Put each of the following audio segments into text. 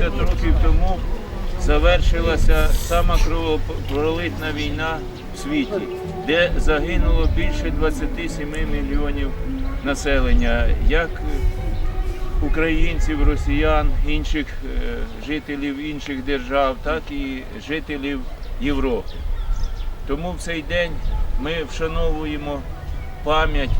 – 70 років тому завершилася сама кровопролитна війна в світі, де загинуло більше 27 мільйонів населення, як українців, росіян, інших е, жителів інших держав, так і жителів Європи. Тому в цей день ми вшановуємо пам'ять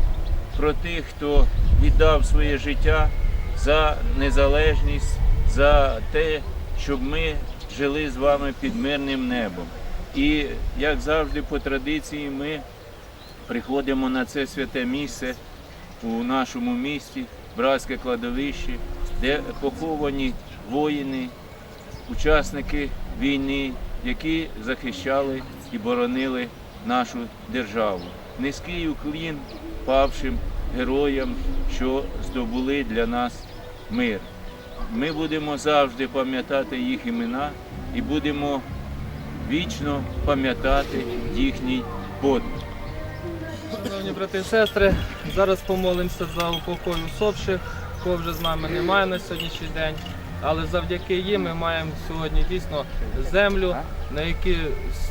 про тих, хто віддав своє життя за незалежність, за те, щоб ми жили з вами під мирним небом. І як завжди, по традиції, ми приходимо на це святе місце у нашому місті, братське кладовище, де поховані воїни, учасники війни, які захищали і боронили нашу державу. Низький уклін павшим героям, що здобули для нас мир. Ми будемо завжди пам'ятати їх імена і будемо вічно пам'ятати їхній подвиг. Шановні брати і сестри, зараз помолимося за упокой усопших, кого вже з нами немає на сьогоднішній день. Але завдяки їм ми маємо сьогодні дійсно землю, на якій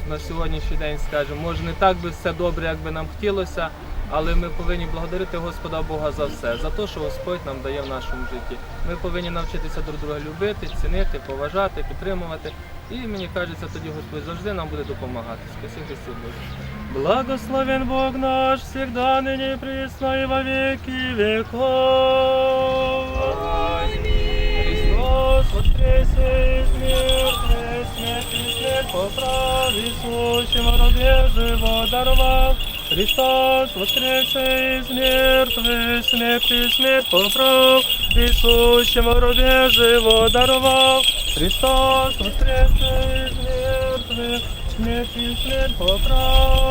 на сьогоднішній день, скажімо, може не так би все добре, як би нам хотілося, але ми повинні благодарити Господа Бога за все, за те, що Господь нам дає в нашому житті. Ми повинні навчитися друг друга любити, цінити, поважати, підтримувати. І мені кажеться, тоді Господь завжди нам буде допомагати. Спаси Христу Боже. Благословен Бог наш, всегда, и присно и во веки веков. Христос воскресе из мертвых, смерть и смерть поправ, Иисущим рабе живот даровав. Христос воскресе из мертвых, смерть и смерть поправ, Иисущим рабе живот даровав. Христос воскресе из мертвых, смерть и смерть поправ.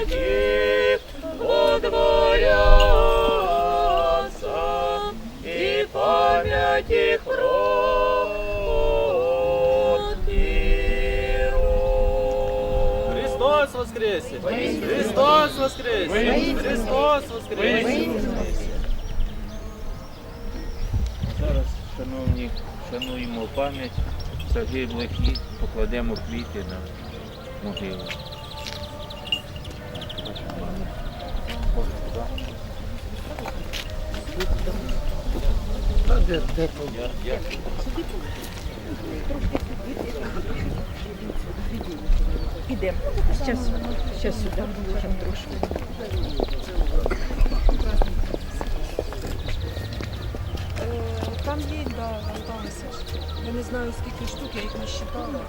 Обладит, водворятся, и память их прот. Христос воскресе! Христос воскресе! Христос воскресе! Зараз, шановні, шануємо пам'ять загиблих і покладемо квіти на могилу. Сюди. Е, Там є, да. Я не знаю скільки штук, я їх не считала.